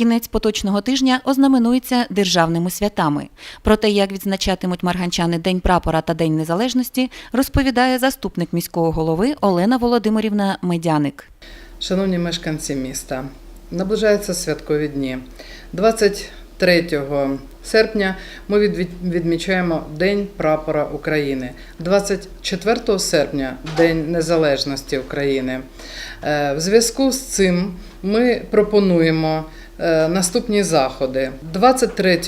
Кінець поточного тижня ознаменується державними святами. Про те, як відзначатимуть марганчани День прапора та День Незалежності, розповідає заступник міського голови Олена Володимирівна Медяник. Шановні мешканці міста, наближаються святкові дні. 23 серпня ми відмічаємо День прапора України. 24 серпня День Незалежності України. Е, В зв'язку з цим ми пропонуємо наступні заходи. 23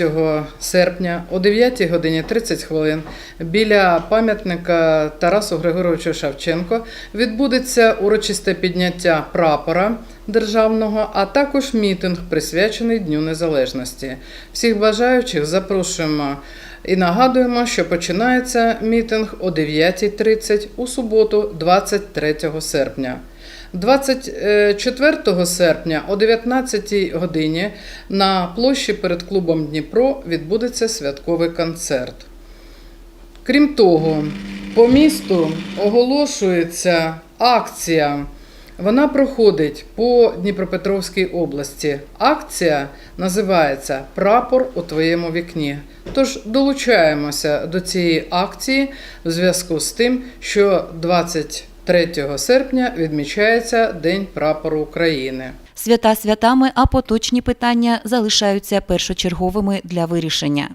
серпня о 9 годині 30 хвилин біля пам'ятника Тарасу Григоровичу Шевченко відбудеться урочисте підняття прапора державного, а також мітинг, присвячений Дню Незалежності. Всіх бажаючих запрошуємо. І нагадуємо, що починається мітинг о 9.30 у суботу, 23 серпня. 24 серпня о 19 годині на площі перед клубом Дніпро відбудеться святковий концерт. Крім того, по місту оголошується акція. Вона проходить по Дніпропетровській області. Акція називається Прапор у твоєму вікні. Тож долучаємося до цієї акції в зв'язку з тим, що 23 серпня відмічається День прапору України. Свята святами, а поточні питання залишаються першочерговими для вирішення.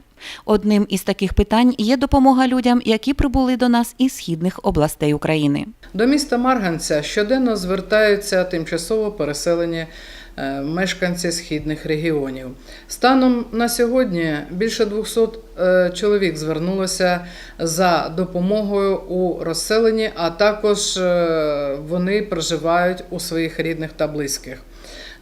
Одним із таких питань є допомога людям, які прибули до нас із східних областей України. До міста Марганця щоденно звертаються тимчасово переселені мешканці східних регіонів. Станом на сьогодні більше 200 е, чоловік звернулося за допомогою у розселенні, а також е, вони проживають у своїх рідних та близьких.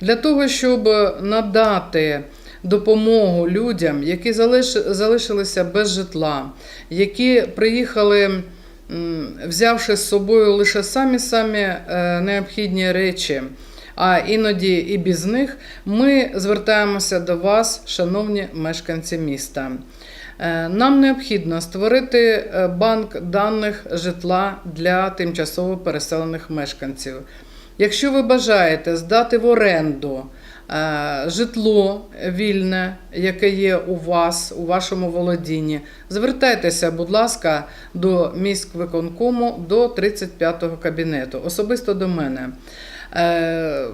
Для того, щоб надати допомогу людям, які залишилися без житла, які приїхали, взявши з собою лише самі-самі е, необхідні речі, а іноді і без них, ми звертаємося до вас, шановні мешканці міста. Е, Нам необхідно створити е, банк даних житла для тимчасово переселених мешканців. Якщо ви бажаєте здати в оренду е, житло вільне, яке є у вас, у вашому володінні, звертайтеся, будь ласка, до міськвиконкому до 35-го кабінету, особисто до мене. Е,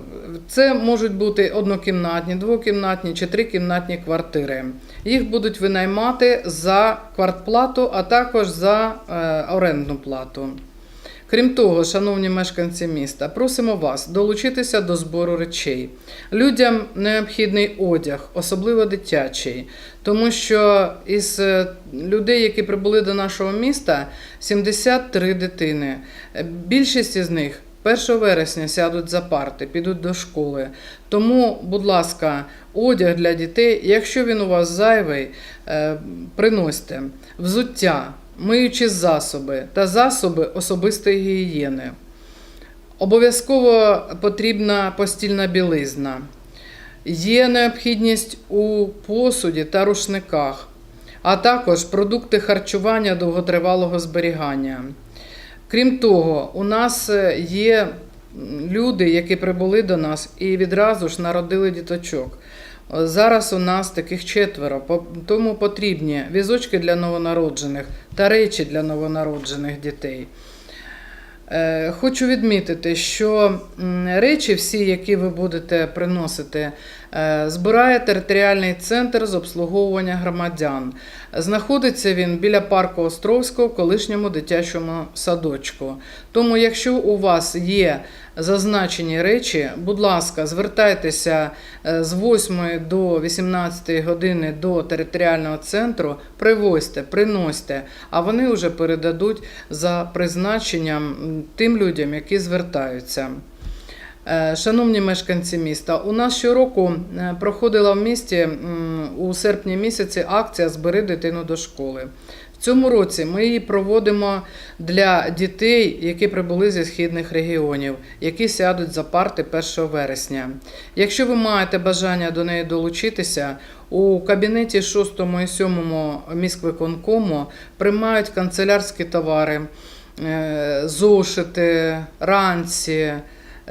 Це можуть бути однокімнатні, двокімнатні чи трикімнатні квартири. Їх будуть винаймати за квартплату, а також за е, орендну плату. Крім того, шановні мешканці міста, просимо вас долучитися до збору речей. Людям необхідний одяг, особливо дитячий, тому що із е, людей, які прибули до нашого міста, 73 дитини. Більшість із них 1 вересня сядуть за парти, підуть до школи. Тому, будь ласка, одяг для дітей, якщо він у вас зайвий, е, приносьте взуття, миючі засоби та засоби особистої гігієни. Обов'язково потрібна постільна білизна. Є необхідність у посуді та рушниках, а також продукти харчування довготривалого зберігання. Крім того, у нас е, є люди, які прибули до нас і відразу ж народили діточок. Е, Зараз у нас таких четверо, тому потрібні візочки для новонароджених та речі для новонароджених дітей. Е, Хочу відмітити, що речі, всі, які ви будете приносити, е, збирає територіальний центр з обслуговування громадян. Знаходиться він біля парку Островського, колишньому дитячому садочку. Тому, якщо у вас є зазначені речі, будь ласка, звертайтеся е, з 8 до 18 години до територіального центру, привозьте, приносьте, а вони вже передадуть за призначенням тим людям, які звертаються. Е, Шановні мешканці міста, у нас щороку е, проходила в місті у серпні місяці акція Збери дитину до школи. В цьому році ми її проводимо для дітей, які прибули зі східних регіонів, які сядуть за парти 1 вересня. Якщо ви маєте бажання до неї долучитися, у кабінеті 6 і 7 міськвиконкому приймають канцелярські товари, зошити, ранці.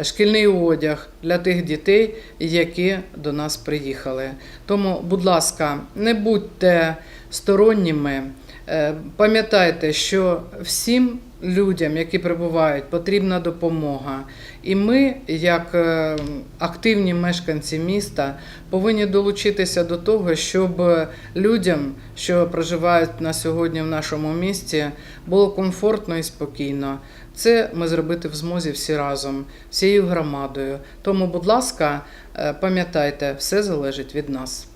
шкільний одяг для тих дітей, які до нас приїхали. Тому, будь ласка, не будьте сторонніми. Е, Пам'ятайте, що всім людям, які прибувають, потрібна допомога. І ми, як е, активні мешканці міста, повинні долучитися до того, щоб людям, що проживають на сьогодні в нашому місті, було комфортно і спокійно. Це ми зробити в змозі всі разом, всією громадою. Тому, будь ласка, е, пам'ятайте, все залежить від нас.